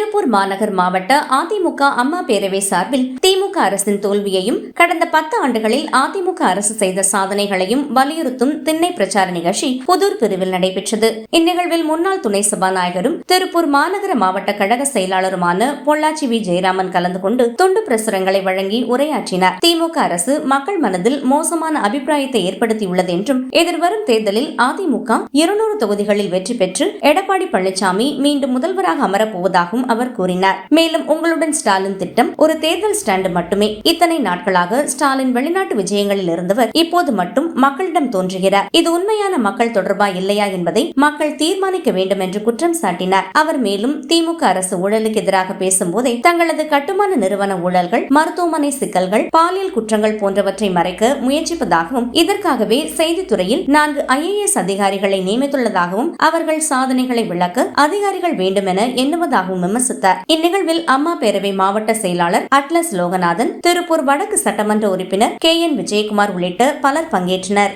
திருப்பூர் மாநகர் மாவட்ட அதிமுக அம்மா பேரவை சார்பில் திமுக அரசின் தோல்வியையும் கடந்த பத்து ஆண்டுகளில் அதிமுக அரசு செய்த சாதனைகளையும் வலியுறுத்தும் திண்ணை பிரச்சார நிகழ்ச்சி புதூர் பிரிவில் நடைபெற்றது. இந்நிகழ்வில் முன்னாள் துணை சபாநாயகரும் திருப்பூர் மாநகர மாவட்ட கழக செயலாளருமான பொள்ளாச்சி வி. ஜெயராமன் கலந்து கொண்டு துண்டு பிரசுரங்களை வழங்கி உரையாற்றினார். திமுக அரசு மக்கள் மனதில் மோசமான அபிப்பிராயத்தை ஏற்படுத்தியுள்ளது என்றும் எதிர்வரும் தேர்தலில் அதிமுக இருநூறு தொகுதிகளில் வெற்றி பெற்று எடப்பாடி பழனிசாமி மீண்டும் முதல்வராக அமரப்போவதாகவும் அவர் கூறினார். மேலும் உங்களுடன் ஸ்டாலின் திட்டம் ஒரு தேர்தல் ஸ்டாண்டு மட்டுமே. இத்தனை நாட்களாக ஸ்டாலின் வெளிநாட்டு விஜயங்களில் இருந்தவர் இப்போது மட்டும் மக்களிடம் தோன்றுகிறார். இது உண்மையான மக்கள் தொடர்பா இல்லையா என்பதை மக்கள் தீர்மானிக்க வேண்டும் என்று குற்றம் சாட்டினார். அவர் மேலும் திமுக அரசு ஊழலுக்கு எதிராக பேசும்போதே தங்களது கட்டுமான நிறுவன ஊழல்கள் மருத்துவமனை சிக்கல்கள் பாலியல் குற்றங்கள் போன்றவற்றை மறைக்க முயற்சிப்பதாகவும் இதற்காகவே செய்தித்துறையில் நான்கு ஐஏஎஸ் அதிகாரிகளை நியமித்துள்ளதாகவும் அவர்கள் சாதனைகளை விளக்க அதிகாரிகள் வேண்டும் என எண்ணுவதாகவும் விமர்சித்தார். இந்நிகழ்வில் அம்மா பேரவை மாவட்ட செயலாளர் அட்லஸ் லோகநாத் லோகநாதன் திருப்பூர் வடக்கு சட்டமன்ற உறுப்பினர் கே என் விஜயகுமார் உள்ளிட்ட பலர் பங்கேற்றனர்.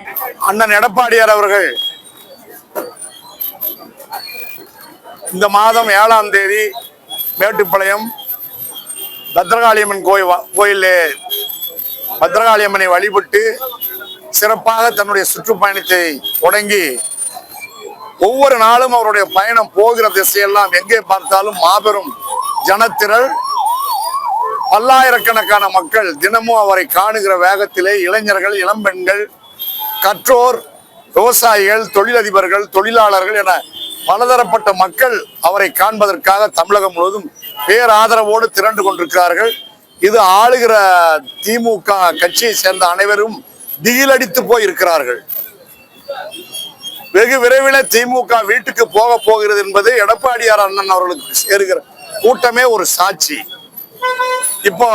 அண்ணன் எடப்பாடியார் அவர்கள் இந்த மாதம் ஏழாம் தேதி மேட்டுப்பாளையம் பத்ரகாளியம்மன் கோயில் கோயிலில் பத்ரகாளியம்மனை வழிபட்டு சிறப்பாக தன்னுடைய சுற்றுப்பயணத்தை தொடங்கி ஒவ்வொரு நாளும் அவருடைய பயணம் போகிற திசையெல்லாம் எங்கே பார்த்தாலும் மாபெரும் ஜனத்திரள் பல்லாயிரக்கணக்கான மக்கள் தினமும் அவரை காணுகிற வேகத்திலே இளைஞர்கள் இளம்பெண்கள் கற்றோர் விவசாயிகள் தொழிலதிபர்கள் தொழிலாளர்கள் என பலதரப்பட்ட மக்கள் அவரை காண்பதற்காக தமிழகம் முழுவதும் பேராதரவோடு திரண்டு கொண்டிருக்கிறார்கள். இது ஆளுகிற திமுக கட்சியை சேர்ந்த அனைவரும் திகிலடித்து போய் இருக்கிறார்கள் வெகு விரைவில் திமுக வீட்டுக்கு போக போகிறது என்பது எடப்பாடியார் அண்ணன் அவர்களுக்கு சேருகிற கூட்டமே ஒரு சாட்சி. இப்போ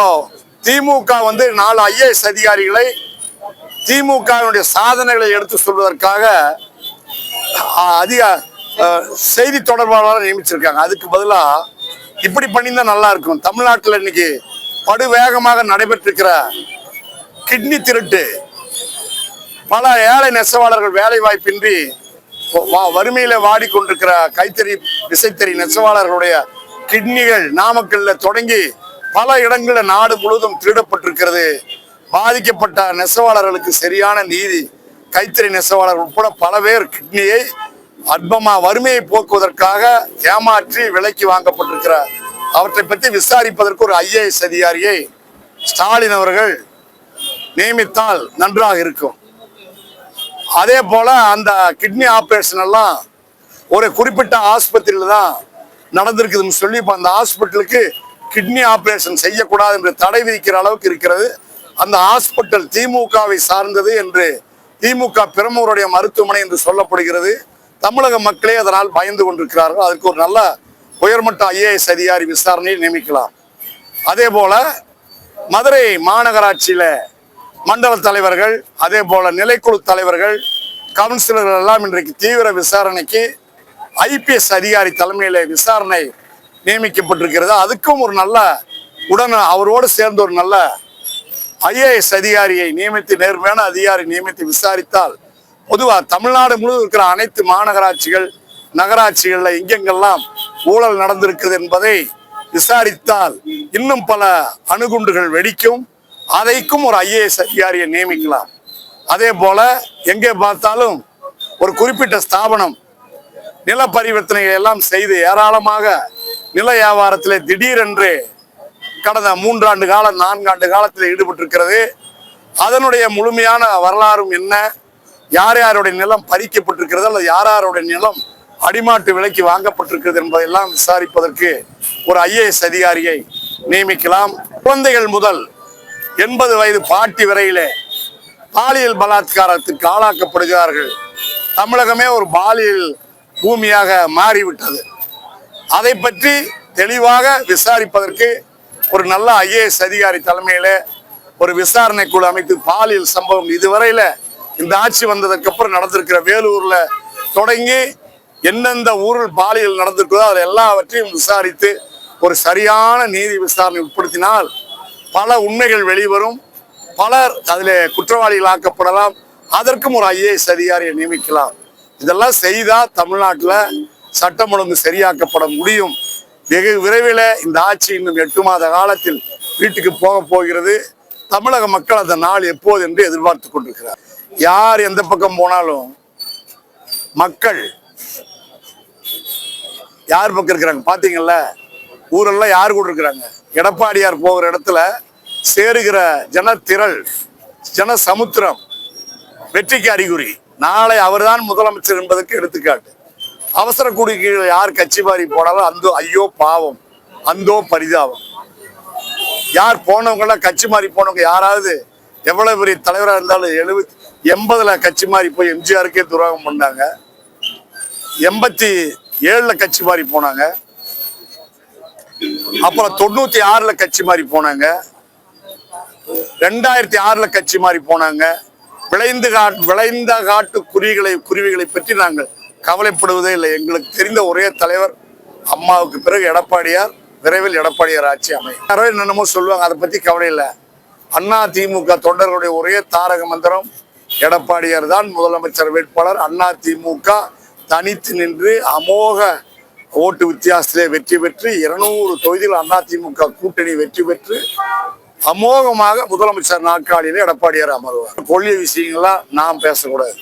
திமுக வந்து நாலு ஐஏஎஸ் அதிகாரிகளை திமுகவினுடைய சாதனைகளை எடுத்து சொல்வதற்காக அதிக செய்தி தொடர்பாளர் நியமிச்சிருக்காங்க. அதுக்கு பதிலா இப்படி பண்ணியிருந்தா நல்லா இருக்கும். தமிழ்நாட்டில் இன்னைக்கு படுவேகமாக நடைபெற்றிருக்கிற கிட்னி திருட்டு பல ஏழை நெசவாளர்கள் வேலை வாய்ப்பின்றி வறுமையில வாடிக்கொண்டிருக்கிற கைத்தறி விசைத்தறி நெசவாளர்களுடைய கிட்னிகள் நாமக்கல்ல தொடங்கி பல இடங்களில் நாடு முழுவதும் திருடப்பட்டிருக்கிறது. பாதிக்கப்பட்ட நெசவாளர்களுக்கு சரியான நீதி கைத்தறி நெசவாளர்கள் உட்பட பல பேர் கிட்னியை அற்பமா வறுமையை போக்குவதற்காக ஏமாற்றி விலைக்கு வாங்கப்பட்டிருக்கிற அவற்றை பற்றி விசாரிப்பதற்கு ஒரு ஐஏஎஸ் அதிகாரியை ஸ்டாலின் அவர்கள் நியமித்தால் நன்றாக இருக்கும். அதே போல அந்த கிட்னி ஆபரேஷன் எல்லாம் ஒரு குறிப்பிட்ட ஆஸ்பத்திரியில தான் நடந்திருக்குதுன்னு சொல்லி இப்போ அந்த ஹாஸ்பிட்டலுக்கு கிட்னி ஆபரேஷன் செய்யக்கூடாது என்று தடை விதிக்கிற அளவுக்கு இருக்கிறது. அந்த ஹாஸ்பிட்டல் திமுகவை சார்ந்தது என்று திமுக பிரமுகருடைய மருத்துவமனை என்று சொல்லப்படுகிறது. தமிழக மக்களே அதனால் பயந்து கொண்டிருக்கிறார்கள். அதற்கு ஒரு நல்ல உயர்மட்ட ஐஏஎஸ் அதிகாரி விசாரணையை நியமிக்கலாம். அதே போல மதுரை மாநகராட்சியில மண்டல தலைவர்கள் அதே போல நிலைக்குழு தலைவர்கள் கவுன்சிலர்கள் எல்லாம் இன்றைக்கு தீவிர விசாரணைக்கு ஐபிஎஸ் அதிகாரி தலைமையில விசாரணை நியமிக்கப்பட்டிருக்கிறது. அதுக்கும் ஒரு நல்ல உடன் அவரோடு சேர்ந்து ஒரு நல்ல ஐஏஎஸ் அதிகாரியை நியமித்து நேர்மையான அதிகாரி நியமித்து விசாரித்தால் பொதுவாக தமிழ்நாடு முழுவதும் இருக்கிற அனைத்து மாநகராட்சிகள் நகராட்சிகளில் எங்கெங்கெல்லாம் ஊழல் நடந்திருக்குது என்பதை விசாரித்தால் இன்னும் பல அணுகுண்டுகள் வெடிக்கும். அதைக்கும் ஒரு ஐஏஎஸ் அதிகாரியை நியமிக்கலாம். அதே போல எங்கே பார்த்தாலும் ஒரு குறிப்பிட்ட ஸ்தாபனம் நில பரிவர்த்தனைகளை எல்லாம் செய்து ஏராளமாக நில வியாபாரத்தில் திடீரென்று கடந்த மூன்றாண்டு காலம் நான்காண்டு காலத்தில் ஈடுபட்டிருக்கிறது. அதனுடைய முழுமையான வரலாறும் என்ன? யார் யாருடைய நிலம் பறிக்கப்பட்டிருக்கிறது? அல்லது யார் யாருடைய நிலம் அடிமாட்டு விலைக்கு வாங்கப்பட்டிருக்கிறது என்பதெல்லாம் விசாரிப்பதற்கு ஒரு ஐஏஎஸ் அதிகாரியை நியமிக்கலாம். குழந்தைகள் முதல் எண்பது வயது பாட்டி வரையிலே பாலியல் பலாத்காரத்துக்கு ஆளாக்கப்படுகிறார்கள். தமிழகமே ஒரு பாலியல் பூமியாக மாறிவிட்டது. அதை பற்றி தெளிவாக விசாரிப்பதற்கு ஒரு நல்ல ஐஏஎஸ் அதிகாரி தலைமையில ஒரு விசாரணை குழு அமைத்து பாலியல் சம்பவம் இதுவரையில இந்த ஆட்சி வந்ததுக்கு அப்புறம் நடந்திருக்கிற வேலூர்ல தொடங்கி எந்தெந்த ஊரில் பாலியல் நடந்திருக்கிறதோ அதை எல்லாவற்றையும் விசாரித்து ஒரு சரியான நீதி விசாரணை உட்படுத்தினால் பல உண்மைகள் வெளிவரும். பலர் அதில் குற்றவாளிகள் ஆக்கப்படலாம் அதற்கும் ஒரு ஐஏஎஸ் அதிகாரியை நியமிக்கலாம். இதெல்லாம் செய்தா தமிழ்நாட்டில் சட்டம் ஒழுங்கு சரியாக்கப்பட முடியும். வெகு விரைவில் இந்த ஆட்சி இன்னும் எட்டு மாத காலத்தில் வீட்டுக்கு போக போகிறது. தமிழக மக்கள் அந்த நாள் எப்போது என்று எதிர்பார்த்து கொண்டிருக்கிறார். யார் எந்த பக்கம் போனாலும் மக்கள் யார் பக்கம் இருக்கிறாங்க பார்த்தீங்கல்ல? ஊரெல்லாம் யார் கூட இருக்கிறாங்க? எடப்பாடியார் போகிற இடத்துல சேருகிற ஜனத்திரள் ஜன சமுத்திரம் வெற்றிக்கு அறிகுறி. நாளை அவர்தான் முதலமைச்சர் என்பதற்கு எடுத்துக்காட்டு. அவசர குடிக்கு யார் கட்சி மாறி போனாலும் அந்த ஐயோ பாவம். அந்தோ பரிதாபம். யார் போனவங்க எல்லாம் கட்சி மாறி போனவங்க யாராவது? எவ்வளவு பெரிய தலைவரா இருந்தாலும் எழுபத்தி எண்பதுல கட்சி மாறி போய் எம்ஜிஆருக்கே துரோகம் பண்ணாங்க. எண்பத்தி ஏழுல கட்சி மாறி போனாங்க. அப்புறம் தொண்ணூத்தி ஆறுல கட்சி மாறி போனாங்க. ரெண்டாயிரத்தி ஆறுல கட்சி மாறி போனாங்க. விளைந்து காட்டு விளைந்த காட்டு குருவிகளை குருவிகளை பற்றி நாங்கள் கவலைப்படுவதே இல்லை. எங்களுக்கு தெரிந்த ஒரே தலைவர் அம்மாவுக்கு பிறகு எடப்பாடியார் விரைவில் எடப்பாடியார் ஆட்சி அமையும். யாரோ என்னென்னமோ சொல்லுவாங்க அதை பற்றி கவலை இல்லை. அண்ணா திமுக தொண்டர்களுடைய ஒரே தாரக மந்திரம் எடப்பாடியார் தான் முதலமைச்சர் வேட்பாளர். அண்ணா திமுக தனித்து நின்று அமோக ஓட்டு வித்தியாசத்திலே வெற்றி பெற்று இருநூறு தொகுதிகள் அதிமுக கூட்டணி வெற்றி பெற்று அமோகமாக முதலமைச்சர் நாற்காலியில் எடப்பாடியார் அமர்வார். கொள்கை விஷயங்கள்லாம் நாம் பேசக்கூடாது.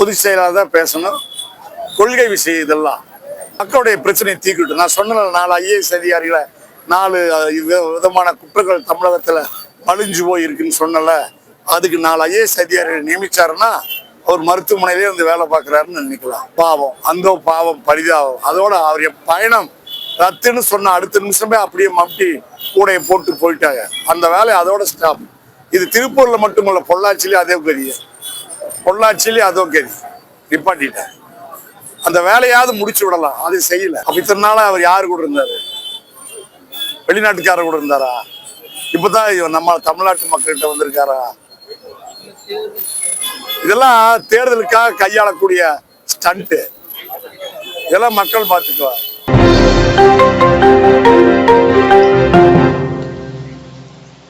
பொதுச் செயலாளர் தான் பேசணும். கொள்கை விஷயம் இதெல்லாம். மக்களுடைய பிரச்சனையை தீர்க்கட்டும். நான் சொன்ன நாலு ஐஏஎஸ் அதிகாரிகளை நாலு விதமான குற்றங்கள் தமிழகத்தில் மலிஞ்சு போய் இருக்குன்னு சொன்னல அதுக்கு நாலு ஐஏஎஸ் அதிகாரிகளை நியமிச்சாருன்னா அவர் மருத்துவமனையிலே வந்து வேலை பார்க்குறாருன்னு நினைக்கலாம். பாவம். அந்த பாவம் பரிதாபம். அதோட அவருடைய பயணம் ரத்துன்னு சொன்ன அடுத்த நிமிஷமே அப்படியே மம்டி கூடையை போட்டு போயிட்டாங்க. அந்த வேலை அதோட ஸ்டாப் இது திருப்பூரில் மட்டுமல்ல பொள்ளாச்சியிலே அதே பெரிய பொள்ளாச்சியிலே அதுவும் கதி நிப்பாட்டிட்டேன் அந்த வேலையாவது முடிச்சு விடலாம். அது செய்யல. அப்ப இத்தனை நாளா அவர் யாரு கூட இருந்தாரு? வெளிநாட்டுக்காரர் கூட இருந்தாரா? இப்பதான் நம்ம தமிழ்நாட்டு மக்கள்கிட்ட வந்திருக்காரா? இதெல்லாம் தேர்தலுக்காக கையாளக்கூடிய ஸ்டண்ட் இதெல்லாம் மக்கள் பார்த்துக்குவாங்க.